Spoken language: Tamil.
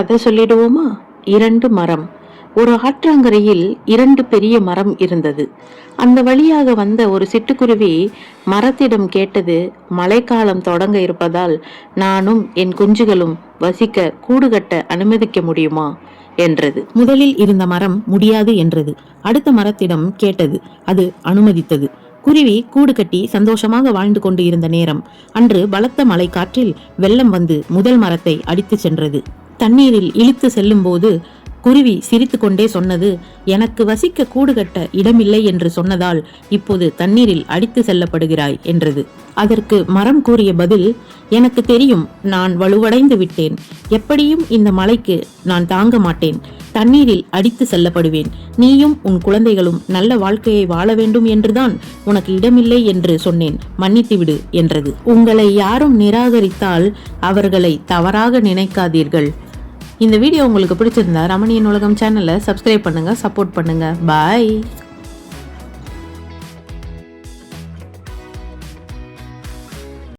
கதை சொல்லிடுவோமா? இரண்டு மரம். ஒரு ஆற்றங்கரையில் இரண்டு பெரிய மரம் இருந்தது. அந்த வழியாக வந்த ஒரு சிட்டுக்குருவி மரத்திடம் கேட்டது மழைக்காலம் தொடங்க இருப்பதால் நானும் என் குஞ்சுகளும் வசிக்க கூடு கட்ட அனுமதிக்க முடியுமா? என்றது. முதலில் இருந்த மரம் முடியாது என்றது. அடுத்த மரத்திடம் கேட்டது அது அனுமதித்தது. குருவி கூடு கட்டி சந்தோஷமாக வாழ்ந்து கொண்டு இருந்த நேரம். அன்று பலத்த மழை காற்றில் வெள்ளம் வந்து முதல் மரத்தை அடித்து சென்றது. தண்ணீரில் இழுத்து செல்லும்போது குருவி சிரித்துக்கொண்டே சொன்னது எனக்கு வசிக்க கூடு கட்ட இடமில்லை என்று சொன்னதால் இப்போது தண்ணீரில் அடித்து செல்லப்படுகிறாய் என்றது. அதற்கு மரம் கூறிய பதில் எனக்கு தெரியும் நான் வலுவடைந்து விட்டேன். எப்படியும் இந்த மலைக்கு நான் தாங்க மாட்டேன். தண்ணீரில் அடித்து செல்லப்படுவேன். நீயும் உன் குழந்தைகளும் நல்ல வாழ்க்கையை வாழ வேண்டும் என்றுதான் உனக்கு இடமில்லை என்று சொன்னேன். மன்னித்து விடு என்றது. உங்களை யாரும் நிராகரித்தால் அவர்களை தவறாக நினைக்காதீர்கள். இந்த வீடியோ உங்களுக்கு பிடிச்சிருந்தா ரமணியின் உலகம் சேனலை சப்ஸ்கிரைப் பண்ணுங்கள் சப்போர்ட் பண்ணுங்கள் பாய்